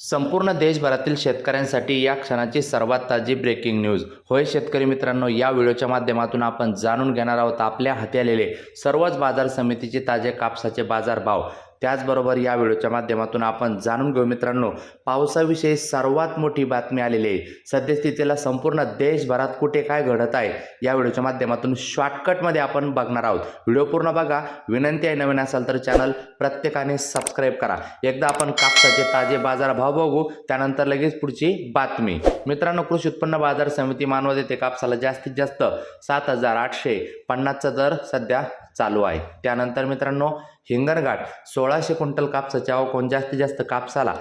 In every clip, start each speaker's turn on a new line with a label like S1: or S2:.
S1: संपूर्ण देशभरातील शेतकऱ्यांसाठी या क्षणाची सर्वात ताजी ब्रेकिंग न्यूज होय शेतकरी मित्रांनो या व्हिडिओच्या माध्यमातून आपण जाणून घेणार आहोत आपल्या हाती आलेले सर्वच बाजार समितीचे ताजे कापसाचे बाजारभाव. त्याचबरोबर या व्हिडिओच्या माध्यमातून आपण जाणून घेऊ मित्रांनो पावसाविषयी सर्वात मोठी बातमी आलेली आहे. सद्यस्थितीला संपूर्ण देशभरात कुठे काय घडत आहे या व्हिडिओच्या माध्यमातून शॉर्टकटमध्ये आपण बघणार आहोत. व्हिडिओ पूर्ण बघा विनंती आहे नवीन असाल तर चॅनल प्रत्येकाने सबस्क्राईब करा. एकदा आपण कापसाचे ताजे बाजार भाव बघू त्यानंतर लगेच पुढची बातमी. मित्रांनो कृषी उत्पन्न बाजार समिती मानवत येथे कापसाला जास्तीत जास्त सात हजार आठशे पन्नासचा दर सध्या चालू आहे. त्यानंतर मित्रांनो हिंगणघाट सोळाशे क्विंटल कापसाच्या आवकोन जास्तीत जास्त कापसाला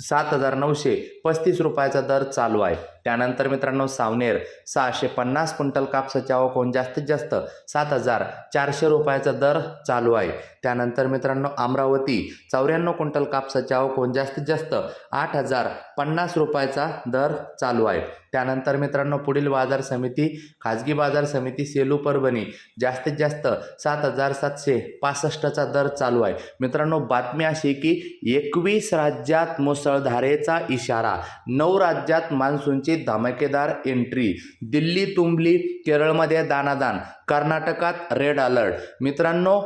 S1: सात हजार नऊशे पस्तीस रुपयाचा दर चालू आहे. त्यानंतर मित्रांनो सावनेर सहाशे पन्नास क्विंटल कापसाच्या आवकोन जास्तीत जास्त सात हजार चारशे रुपयाचा दर चालू आहे. त्यानंतर मित्रांनो अमरावती चौऱ्याण्णव क्विंटल कापसाच्या आवकोन जास्तीत जास्त आठ हजार पन्नास रुपयाचा दर चालू आहे. त्यानंतर मित्रांनो पुढील बाजार समिती खाजगी बाजार समिती सेलू परभणी जास्तीत जास्त सात हजार सातशे पासष्टचा दर चालू आहे. मित्रांनो बातमी अशी की एकवीस राज्यात मुसळधारेचा इशारा नऊ राज्यात मान्सूनची धमाकेदार एंट्री दिल्ली तुंबली केरळमध्ये दानादान कर्नाटकात रेड अलर्ट मित्रांनो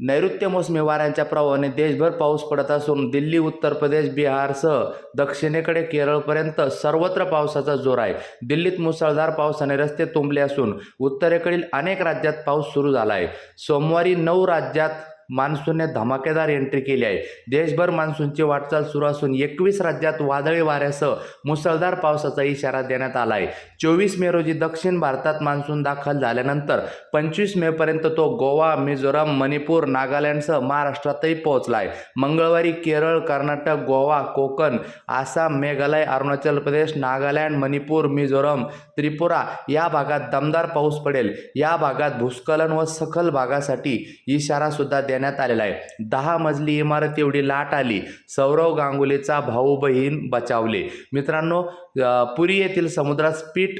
S1: नैऋत्य मोसमी वाऱ्यांच्या प्रभावाने देशभर पाऊस पडत असून दिल्ली उत्तर प्रदेश बिहारसह दक्षिणेकडे केरळपर्यंत सर्वत्र पावसाचा जोर आहे. दिल्लीत मुसळधार पावसाने रस्ते तुंबले असून उत्तरेकडील अनेक राज्यात पाऊस सुरू झाला आहे सोमवारी नऊ राज्यात मान्सूनने धमाकेदार एंट्री केली आहे. देशभर मान्सूनची वाटचाल सुरू असून एकवीस राज्यात वादळी वाऱ्यासह मुसळधार पावसाचा इशारा देण्यात आला आहे. चोवीस मे रोजी दक्षिण भारतात मान्सून दाखल झाल्यानंतर पंचवीस मेपर्यंत तो गोवा मिझोराम मणिपूर नागालँडसह महाराष्ट्रातही पोहोचला आहे. मंगळवारी केरळ कर्नाटक गोवा कोकण आसाम मेघालय अरुणाचल प्रदेश नागालँड मणिपूर मिझोरम त्रिपुरा या भागात दमदार पाऊस पडेल. या भागात भूस्खलन व सखल भागासाठी इशारा सुद्धा करण्यात आलेला आहे. दहा मजली इमारत एवढी लाट आली. सौरव गांगुलीचा भाऊ बहीण बचावले. मित्रांनो पुरी येथील समुद्रात स्पीट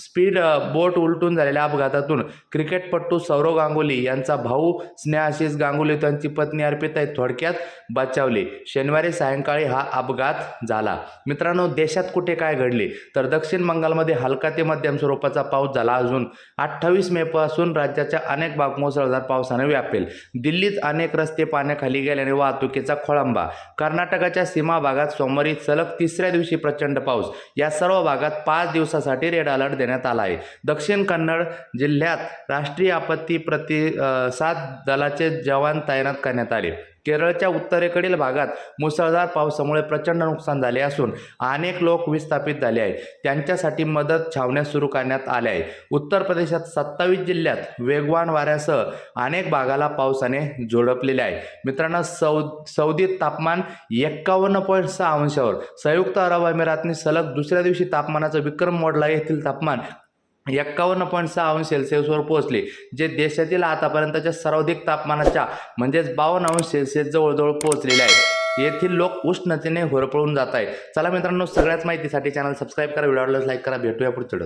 S1: स्पीड बोट उलटून झालेल्या अपघातातून क्रिकेटपटू सौरव गांगुली यांचा भाऊ स्नेहाशिष गांगुली त्यांची पत्नी अर्पिता थोडक्यात बचावली. शनिवारी सायंकाळी हा अपघात झाला. मित्रांनो देशात कुठे काय घडले? तर दक्षिण बंगालमध्ये हलका ते मध्यम स्वरूपाचा पाऊस झाला अजून अठ्ठावीस मे पासून राज्याच्या अनेक भाग मुसळधार पावसाने व्यापेल. दिल्लीत अनेक रस्ते पाण्याखाली गेल्याने वाहतुकीचा खोळंबा. कर्नाटकाच्या सीमा भागात सोमवारी सलग तिसऱ्या दिवशी प्रचंड पाऊस. या सर्व भागात पाच दिवसासाठी रेड अलर्ट देण्यात आला आहे. दक्षिण कन्नड जिल्ह्यात राष्ट्रीय आपत्ती प्रति सात दलाचे जवान तैनात करण्यात आले. केरळच्या उत्तरेकडील भागात मुसळधार पावसामुळे प्रचंड नुकसान झाले असून अनेक लोक विस्थापित झाले आहेत. त्यांच्यासाठी मदत छावण्या सुरू करण्यात आल्या आहे उत्तर प्रदेशात सत्तावीस जिल्ह्यात वेगवान वाऱ्यासह अनेक भागाला पावसाने झोडपलेले आहे. मित्रांनो सौ सौदीत तापमान एक्कावन्न पॉईंट सहा अंशावर. संयुक्त अरब अमिरातने सलग दुसऱ्या दिवशी तापमानाचा विक्रम मोडला. येथील तापमान एक्कावन्न पॉईंट सहा अंश सेल्सिअसवर पोहोचले. जे देशातील आतापर्यंतच्या सर्वाधिक तापमानाच्या म्हणजेच बावन्न अंश सेल्सिअस जवळजवळ पोहोचलेले आहे येथील लोक उष्णतेने होरपळून जात आहेत. चला मित्रांनो सगळ्याच माहितीसाठी चॅनल सबस्क्राईब करा व्हिडिओला लाईक करा भेटूया पुढच्या